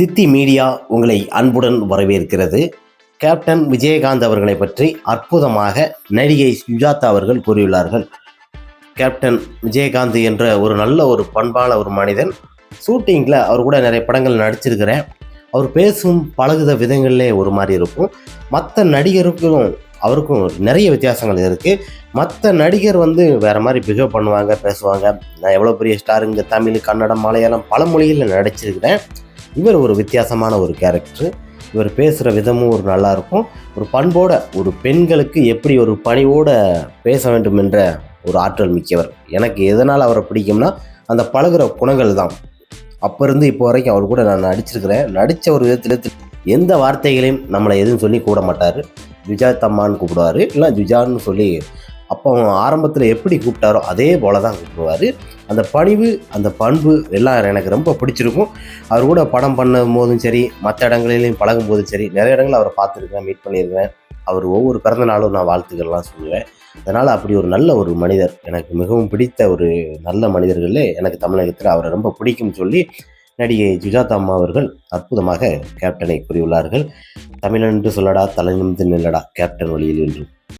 தித்தி media உங்களை அன்புடன் வரவேற்கிறது. கேப்டன் விஜயகாந்த் அவர்களை பற்றி அற்புதமாக நடிகை சுஜாதா அவர்கள் கூறியுள்ளார்கள். கேப்டன் விஜயகாந்த் என்ற ஒரு நல்ல ஒரு பண்பான ஒரு மனிதன். ஷூட்டிங்கில் அவர் கூட நிறைய படங்கள் நடிச்சிருக்கிறேன். அவர் பேசும் பழகுத விதங்களிலே ஒரு மாதிரி இருக்கும். மற்ற நடிகருக்கும் அவருக்கும் நிறைய வித்தியாசங்கள் இருக்குது மற்ற நடிகர் வந்து வேறு மாதிரி பிஹேவ் பண்ணுவாங்க பேசுவாங்க. நான் எவ்வளோ பெரிய ஸ்டார் இங்கே தமிழ் கன்னடம் மலையாளம் பல மொழிகளில் நடிச்சிருக்கிறேன். இவர் ஒரு வித்தியாசமான ஒரு கேரக்டர் இவர் பேசுகிற விதமும் ஒரு நல்லாயிருக்கும். ஒரு பண்போட ஒரு பெண்களுக்கு எப்படி ஒரு பணிவோட பேச வேண்டும் என்ற ஒரு ஆற்றல் மிக்கவர். எனக்கு எதனால் அவரை பிடிக்கும்னா அந்த பழகுற குணங்கள் தான். அப்போ இருந்து இப்போ வரைக்கும் அவர் கூட நான் நடிச்சிருக்கிறேன். நடித்த ஒரு விதத்தில் எந்த வார்த்தைகளையும் நம்மளை எதுவும் சொல்லி கூட மாட்டார். ஜுஜா தம்மான்னு கூப்பிடுவார். இல்லை ஜுஜான்னு சொல்லி அப்போ ஆரம்பத்தில் எப்படி கூப்பிட்டாரோ அதே போல தான் கூப்பிடுவார். அந்த பணிவு அந்த பண்பு எல்லாம் எனக்கு ரொம்ப பிடிச்சிருக்கும். அவர் கூட படம் பண்ணும் போதும் சரி மற்ற இடங்களிலையும் பழகும் போதும் சரி நிறைய இடங்கள் அவரை பார்த்துருக்கேன் மீட் பண்ணியிருக்கேன். அவர் ஒவ்வொரு பிறந்த நாளும் நான் வாழ்த்துக்கள்லாம் சொல்லுவேன். அதனால் அப்படி ஒரு நல்ல ஒரு மனிதர் எனக்கு மிகவும் பிடித்த ஒரு நல்ல மனிதர்களே எனக்கு தமிழகத்தில் அவரை ரொம்ப பிடிக்கும்னு சொல்லி நடிகை சுஜாதா அம்மா அவர்கள் அற்புதமாக கேப்டனை கூறியுள்ளார்கள். தமிழன் என்று சொல்லடா தலை நிமிர்ந்து நில்லடா கேப்டன் வழியில் என்றும்